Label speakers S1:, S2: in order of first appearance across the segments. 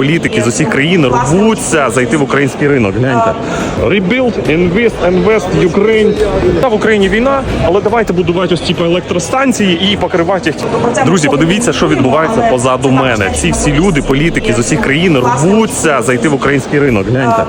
S1: Політики з усіх країн рвуться зайти в український ринок. Гляньте. Rebuild, invest, invest, Ukraine. Та в Україні війна, але давайте будувати ось типу електростанції і покривати їх. Друзі, подивіться, що відбувається позаду мене. Ці всі люди, політики з усіх країн рвуться зайти в український ринок. Гляньте.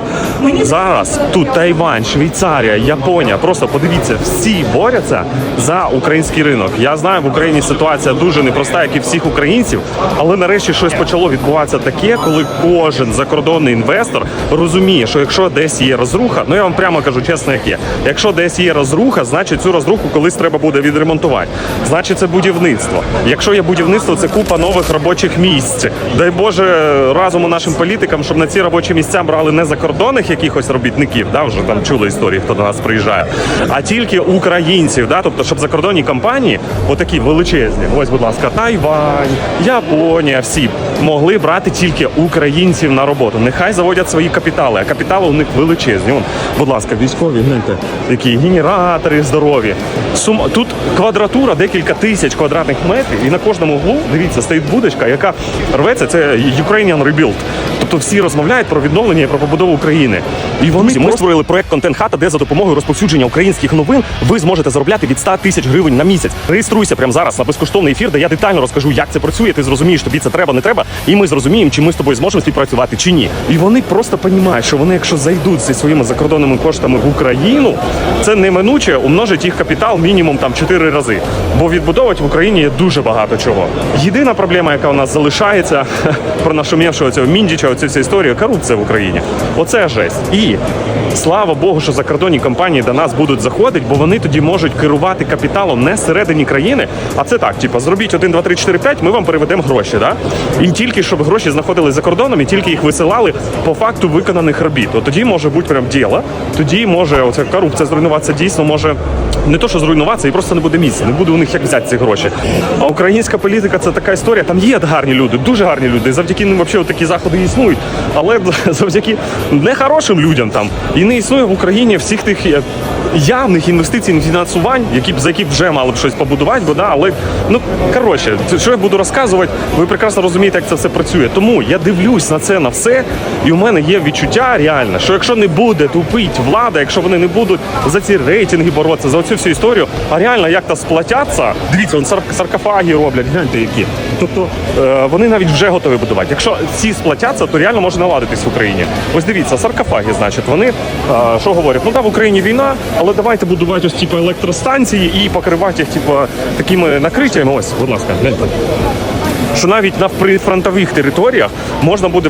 S1: Зараз тут Тайвань, Швейцарія, Японія. Просто подивіться, всі борються за український ринок. Я знаю, в Україні ситуація дуже непроста, як і всіх українців, але нарешті щось почало відбуватися таке, коли кожен закордонний інвестор розуміє, що якщо десь є розруха, ну я вам прямо кажу чесно, як є. Якщо десь є розруха, значить цю розруху колись треба буде відремонтувати. Значить, це будівництво. Якщо є будівництво, це купа нових робочих місць. Дай Боже разуму нашим політикам, щоб на ці робочі місця брали не закордонних якихось робітників, да, вже там чули історії, хто до нас приїжджає, а тільки українців. Да, тобто, щоб закордонні компанії, отакі величезні, ось, будь ласка, Тайвань, Японія, всі могли брати тільки українців на роботу. Нехай заводять свої капітали, а капітали у них величезні. Вон, будь ласка, військові, гляньте, які генератори здорові. Сум... Тут квадратура декілька тисяч квадратних метрів, і на кожному углу, дивіться, стоїть будочка, яка рветься. Це Ukrainian Rebuild. Тобто всі розмовляють про відновлення і про побудову України. І вони ми створили проект Контент Хата, де за допомогою розповсюдження українських новин ви зможете заробляти від 100 тисяч гривень на місяць. Реєструйся прямо зараз на безкоштовний ефір, де я детально розкажу, як це працює. Ти зрозумієш, тобі це треба, не треба, і ми зрозуміємо, чи ми з тобою зможемо співпрацювати чи ні. І вони просто розуміють, що вони, якщо зайдуть зі своїми закордонними коштами в Україну, це неминуче умножить їх капітал мінімум там 4 рази. Бо відбудовувати в Україні є дуже багато чого. Єдина проблема, яка у нас залишається про нашумівшого цього міндіча, оцю всю історію, корупція в Україні. Оце жесть. І слава Богу, що закордонні компанії до нас будуть заходити, бо вони тоді можуть керувати капіталом не всередині країни, а це так, типу, зробіть 1, 2, 3, 4, 5, ми вам переведемо гроші. Да? І тільки щоб гроші знаходились за кордоном, і тільки їх висилали по факту виконаних робіт. От тоді може бути прям діло. Тоді може оця корупція зруйнуватися дійсно може не то, що зруйнуватися, і просто не буде місця. Не буде у них як взяти ці гроші. А українська політика це така історія. Там є гарні люди, дуже гарні люди. Завдяки ним взагалі такі заходи існують. Але завдяки нехорошим людям там і не існує в Україні всіх тих е, явних інвестиційних фінансувань, які б за які вже мали б щось побудувати, бо да, але ну коротше, що я буду розказувати, ви прекрасно розумієте, як це все працює. Тому я дивлюсь на це на все, і у мене є відчуття реальне, що якщо не буде тупить влада, якщо вони не будуть за ці рейтинги боротися, за цю всю історію, а реально як то сплатяться, дивіться, он сар- саркофаги роблять, гляньте які. Тобто е, вони навіть вже готові будувати. Якщо ці сплатяться, то реально може наладитись в Україні. Ось дивіться, саркофаги, значить, вони е, що говорять? Ну да, в Україні війна, але давайте будувати ось типу електростанції і покривати їх типу такими накриттями. Ось, будь ласка, гляньте. Що навіть на прифронтових територіях можна буде